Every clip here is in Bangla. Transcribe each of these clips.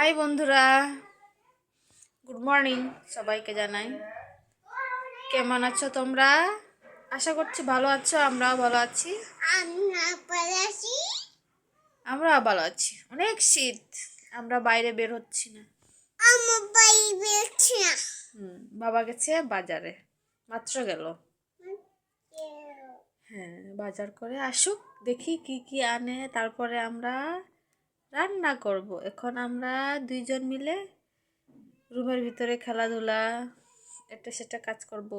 হাই বন্ধুরা। গুড মর্নিং সবাইকে জানাই। কেমন আছো তোমরা? আশা করছি ভালো আছো, আমরাও ভালো আছি। আমরা ভালো আছি। অনেক শীত। আমরা বাইরে বের হচ্ছি না। হুম, বাবা গেছে বাজারে। মাত্র গেল। হ্যাঁ বাজার করে আসুক, দেখি কি কি আনে। তারপরে আমরা রান্না করব। এখন আমরা দুইজন মিলে রুমের ভিতরে খেলাধুলা এটা সেটা কাজ করব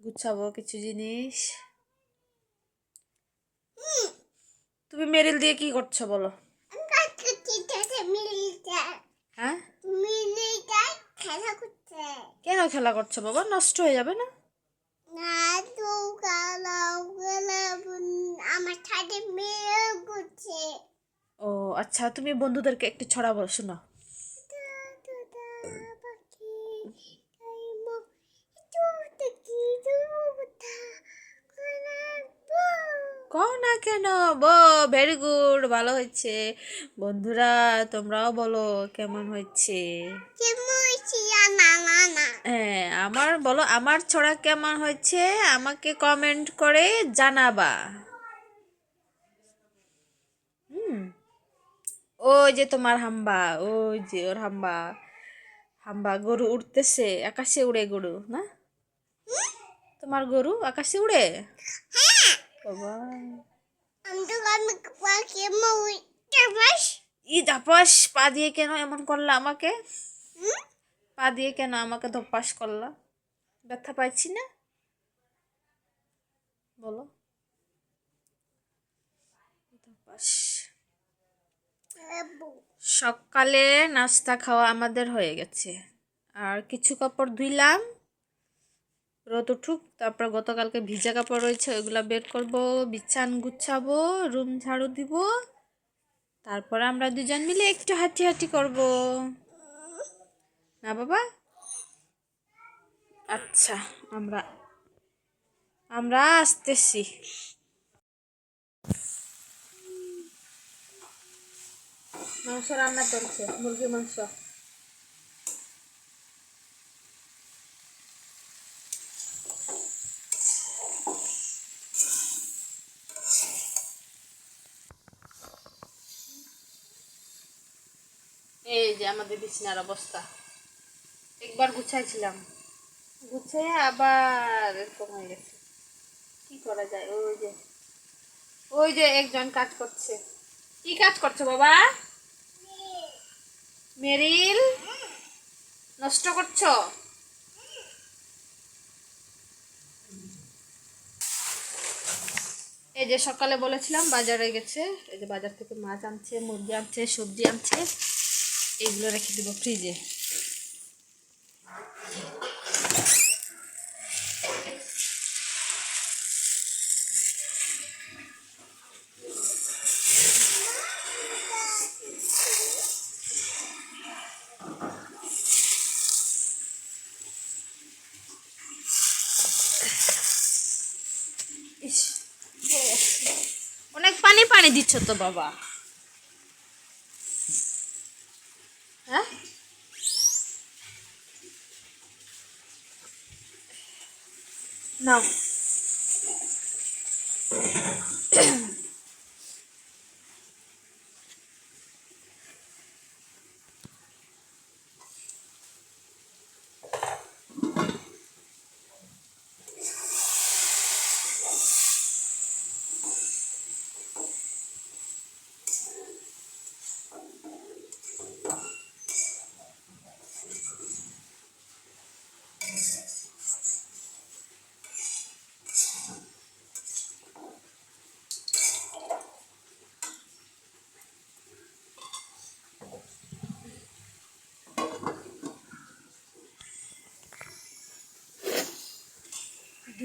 গুছাবো কিছু জিনিস। তুমি মেরিল দিয়ে কি করছ বলো? হ্যাঁ? কেন খেলা করছ বাবা? নষ্ট হয়ে যাবে না? না তো গালাও গালাও আমার সাথে মেয়ে করছে ও আচ্ছা তুমি বন্ধুদেরকে একটু ছড়াবো শোনো। কও না কেন? বো ভেরি গুড ভালো হচ্ছে বন্ধুরা, তোমরাও বলো, কেমন হয়েছে? হ্যাঁ আমার বলো, আমার ছড়া কেমন হয়েছে? আমাকে কমেন্ট করে জানাবা হুম ওই যে তোমার হাম্বা ওই যে ওর হাম্বা। হাম্বা গরু উঠতেছে আকাশে উড়ে গরু না? তোমার গরু আকাশে উড়ে? বাবা ই ধাপাস পা দিয়ে কেন এমন করলা আমাকে? পা দিয়ে কেন আমাকে ধপাস করলা? ব্যথা পাইছি না? বলো। ধপাস সকালে নাস্তা খাওয়া আমাদের হয়ে গেছে। আর কিছু কাপড় ধুইলাম, রোদ উঠুক, তারপর গতকালকে ভিজা কাপড় রয়েছে, ওইগুলো বের করব, বিছান গুছাবো, রুম ঝাড়ু দিব, তারপর আমরা দুজন মিলে একটু হাঁটি হাঁটি করব। না বাবা? আচ্ছা আমরা আমরা আসতেছি। মাংস রান্না চলছে মুরগি মাংস। এই যে আমাদের বিছানার অবস্থা। একবার গুছাইছিলাম। গুছিয়ে আবার এরকম হয়ে গেছে। কি করা যায়? ওই যে ওই যে একজন কাজ করছে। কি কাজ করছ বাবা? মেরিল, নষ্ট করছ? এই যে সকালে বলেছিলাম বাজারে গেছে, এই যে বাজার থেকে মাছ আনছে, মুরগি আনছে, সবজি আনছে, এইগুলো রেখে দেবো ফ্রিজে পানি পানি দিচ্ছ তো বাবা। হ্যাঁ? নাও।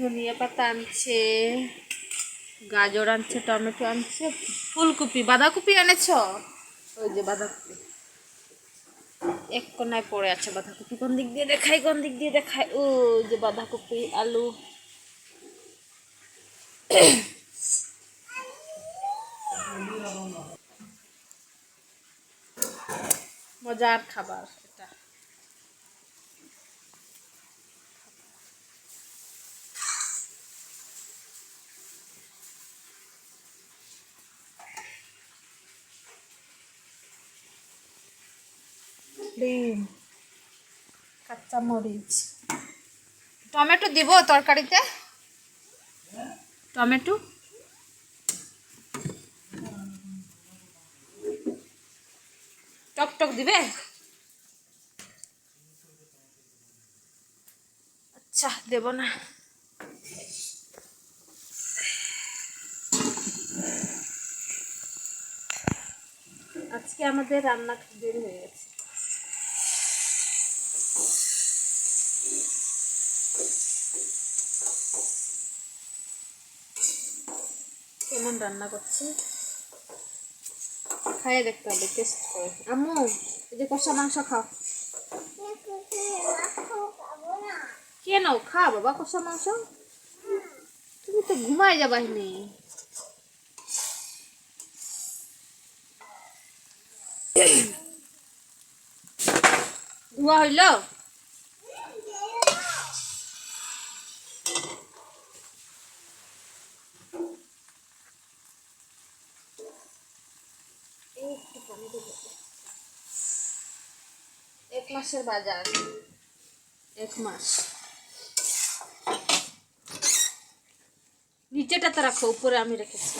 ধনিয়া পাতা আনছে, গাজর আনছে, টমেটো আনছে, ফুলকপি, বাঁধাকপি এনেছ? ওই যে বাঁধাকপি। এক কোনায় পড়ে আছে বাঁধাকপি। কোন দিক দিয়ে দেখাই, কোন দিক দিয়ে দেখাই? ও যে বাঁধাকপি, আলু। মজার খাবার। ডিম কাঁচা মরিচ। টমেটো দিব তরকারিতে? টমেটো? টক টক দিবে? আচ্ছা দেব না। আজকে আমাদের রান্না দেরি হয়ে গেছে। কেমন রান্না করছি? খাইয়ে দেখতে হবে টেস্ট করে। আম্মু, এই যে কষা মাংস খাও। কেন? খা বাবা কষা মাংস। তুমি তো ঘুমাই যাবাই নি। ধোয়া হইল? মাসের বাজার। এক মাস। নিচেটা তো রাখো, উপরে আমি রেখেছি।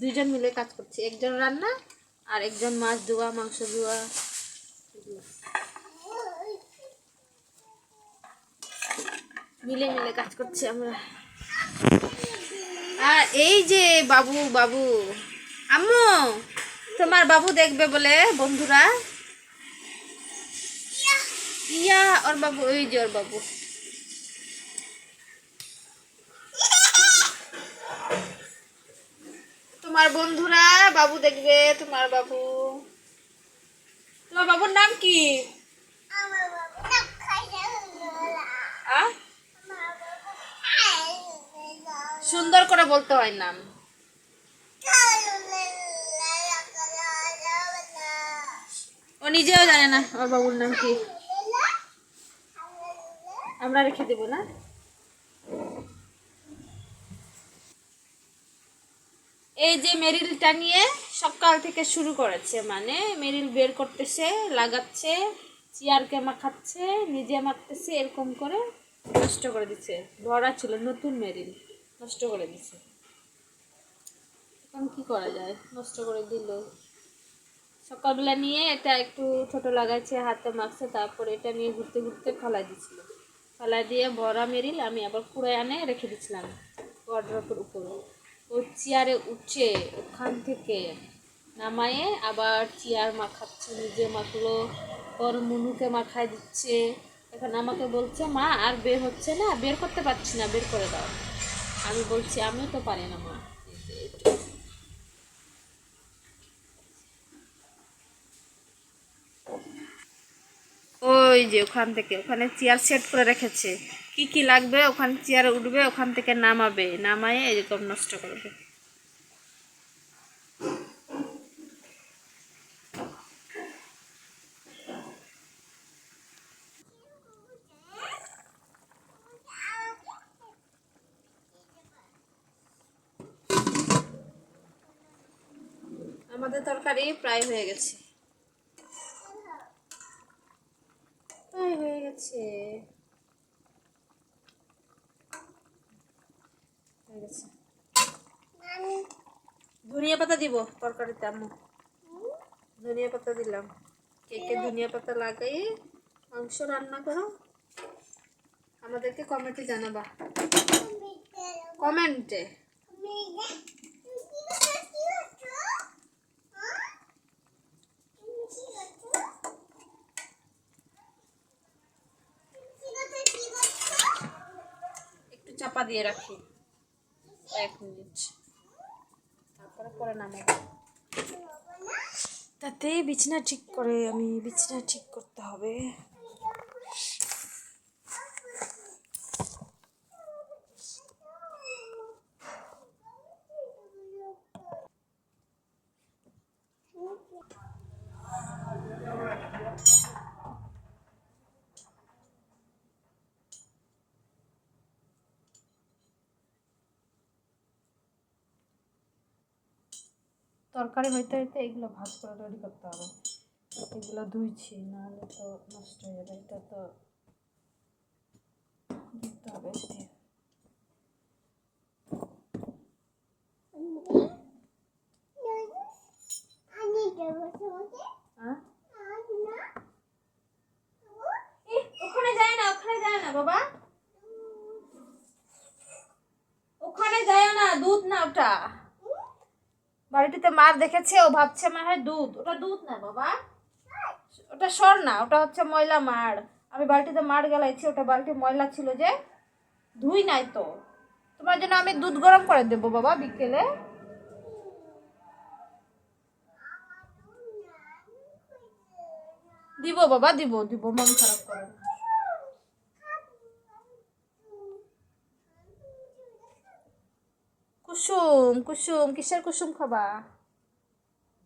দুইজন মিলে কাজ করছি। একজন রান্না আর একজন মাছ ধোয়া, মাংস ধোয়া। মিলে মিলে কাজ করছি আমরা। আর এই যে বাবু বাবু, আম্মু, তোমার বাবু দেখবে বলে বন্ধুরা। ইয়া, ওর বাবু ওই যে ওর বাবু। তোমার বন্ধুরা, বাবু দেখবে তোমার বাবু। তোমার বাবুর নাম কি আমার বাবা না খাইতে হলো আ? আমার বাবা খাইতে সুন্দর করে বলতে হয় নাম। ও নিজেও জানে না ওর বাবুর নাম কি। আমরা রেখে দেবো না। এই যে মেরিলটা নিয়ে সকাল থেকে শুরু করেছে মানে মেরিল বের করতেছে, লাগাচ্ছে চেয়ারকে মাখাচ্ছে নিজে মাখতেছে, এরকম করে নষ্ট করে দিচ্ছে। ভরা ছিল নতুন মেরিল। নষ্ট করে দিচ্ছে এখন কি করা যায়? নষ্ট করে দিল। সকালবেলা নিয়ে এটা একটু ছোট লাগাইছে, হাতে মাখছে, তারপরে এটা নিয়ে ঘুরতে ঘুরতে ফেলাই দিছিল। ফেলাই দিয়ে ভরা মেরিল আমি আবার কুড়াই আনে রেখে দিচ্ছিলাম ওয়ার্ড্রপের উপরে। ও চেয়ারে উঠছে ওখান থেকে নামায়ে আবার চেয়ার মাখাচ্ছে, নিজে মাখলো, ওর মুনুকে মাখায় দিচ্ছে। এখন আমাকে বলছে, মা, আর বের হচ্ছে না, বের করতে পারছি না, বের করে দাও। আমি বলছি, আমিও তো পারি না, মা। ওই যে ওখান থেকে, ওখানে চেয়ার সেট করে রেখেছে। কি কি লাগবে? ওখানে চেয়ার উঠবে, ওখান থেকে নামাবে, নামায় এরকম নষ্ট করবে আমাদের তরকারি প্রায় হয়ে গেছে। প্রায় হয়ে গেছে। হয়ে গেছে। ধনিয়া পাতা দিব তরকারিতে আম্মু। ধনিয়া পাতা দিলাম। কে কে ধনিয়া পাতা লাগাই মাংস রান্না করো। আমাদেরকে কমেন্টে জানাবা। কমেন্টে একটু চাপা দিয়ে রাখি। এক মিনিট। তারপরে করে নামে তাতে বিছানা ঠিক করে, আমি বিছানা ঠিক করতে হবে। তরকারি হইতে হইতে এগুলো ভাজ করে রেডি করতে হবে। এগুলো ধুইছি, নাহলে তো নষ্ট হয়ে যাবে। এটা তো হবে। হ্যাঁ? ওখানে যায় না, ওখানে যায় না বাবা। ওখানে যায় না, দুধ না ওটা। বাড়িটিতে মার দেখেছে, ও ভাবছে মনে হয় দুধ। ওটা দুধ না বাবা। ওটা সর না ওটা হচ্ছে ময়লা মার। আমি বালতিতে মার গেলাইছি, ওটা বালতি ময়লা ছিল যে ধুই নাই তো। তোমার জন্য আমি দুধ গরম করে দেবো বাবা বিকেলে। দিব বাবা, দিব দিব, মন খারাপ করে না। কুসুম কুসুম, কিসের কুসুম খাবা?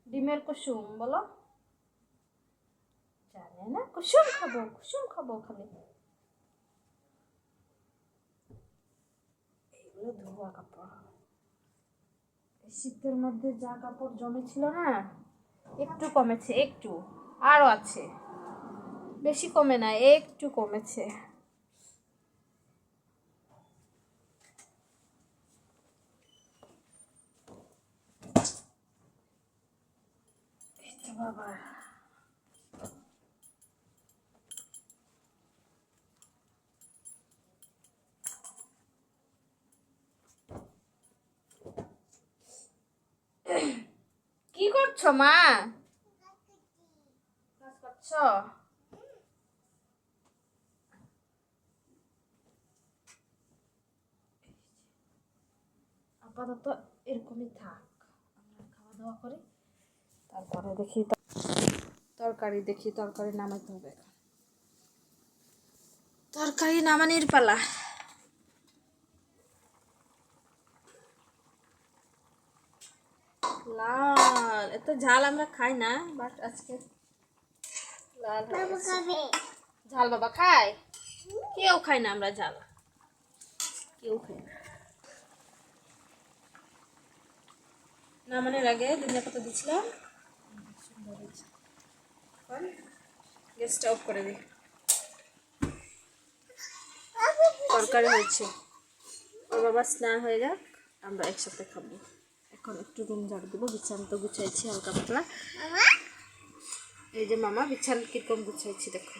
ডিমের কুসুম, বলো। জানে না, কুসুম খাব কুসুম খাব খালি। এগুলো ধোয়া কাপড়। শীতের মধ্যে যা কাপড় জমেছিল না, একটু কমেছে, একটু। আরও আছে। বেশি কমে না, একটু কমেছে। বাবা। কি করছ মা? করছ? আপাতত এরকমই থাক। আমরা খাওয়া দাওয়া করি। তারপরে দেখি তরকারি দেখি, তরকারি নামাইতে হবে তরকারি নামানির পালা। লাল, এত ঝাল আমরা খাই না বাট আজকে লাল ঝাল বাবা খায়? কেউ খাই না আমরা ঝাল। কেউ খাই না। নামানোর আগে ধনিয়া হয়েছে। এখন গ্যাসটা অফ করে দিই। তরকারি হয়েছে। ওর বাবা স্নান হয়ে যাক, আমরা একসাথে খাব। এখন একটু রুম ঝাড় দেবো, বিছানা তো গুছাইছি হালকা পাতলা। এই যে মামা, বিছান কীরকম গুছাইছি দেখো।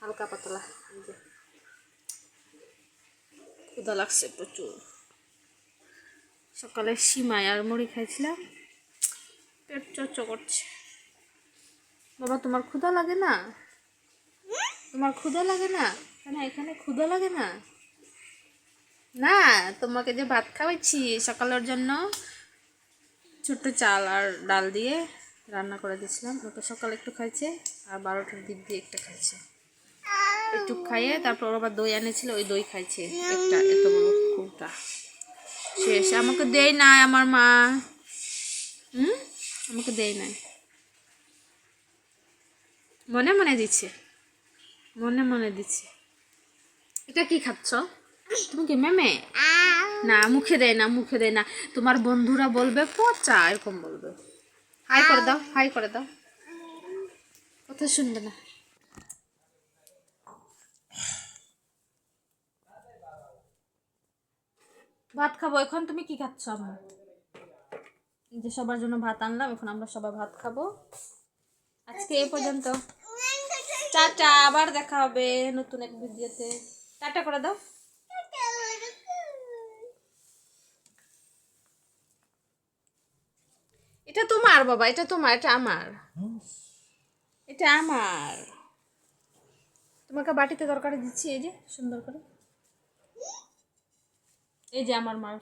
হালকা পাতলা, এই যে। ক্ষুদা লাগছে প্রচুর। সকালে সিমাই আর মুড়ি খাইছিলাম। পেট চচ্চ করছে। বাবা, তোমার ক্ষুদা লাগে না? তোমার ক্ষুদা লাগে না? কেন, এখানে ক্ষুদা লাগে না? না, তোমাকে যে ভাত খাওয়াইছি সকালের জন্য, ছোট্ট চাল আর ডাল দিয়ে রান্না করে দিয়েছিলাম। ওটা সকালে একটু খাইছে, আর বারোটার দিক দিয়ে একটা খাইছে। একটু খাইয়ে তারপর আবার দই এনেছিল ওই দই খাইছে। একটা এত বড় খুবটা শেষ, আমাকে দেয় নাই আমার মা। হুম? আমাকে দেয় নাই। মনে মনে দিচ্ছে। মনে মনে দিচ্ছে। এটা কি খাচ্ছ? তুমি কি মেমে? না, মুখে দেয় না, মুখে দেয় না। তোমার বন্ধুরা বলবে, পচা, এরকম বলবে। হাই করে দাও, হাই করে দাও। কথা শুনবে না। ভাত খাব। এখন তুমি কি খাচ্ছ? এই যে সবার জন্য ভাত আনলাম, এখন আমরা সবাই ভাত খাব। আজকে এই পর্যন্ত। টাটা, আবার দেখা হবে নতুন এক ভিডিওতে। টাটা করে দাও। এটা তোমার বাবা, এটা তোমার, এটা আমার। এটা আমার। তোমাকে বাটিতে তরকারি দিচ্ছি, এই যে, সুন্দর করে। এই যে আমার মার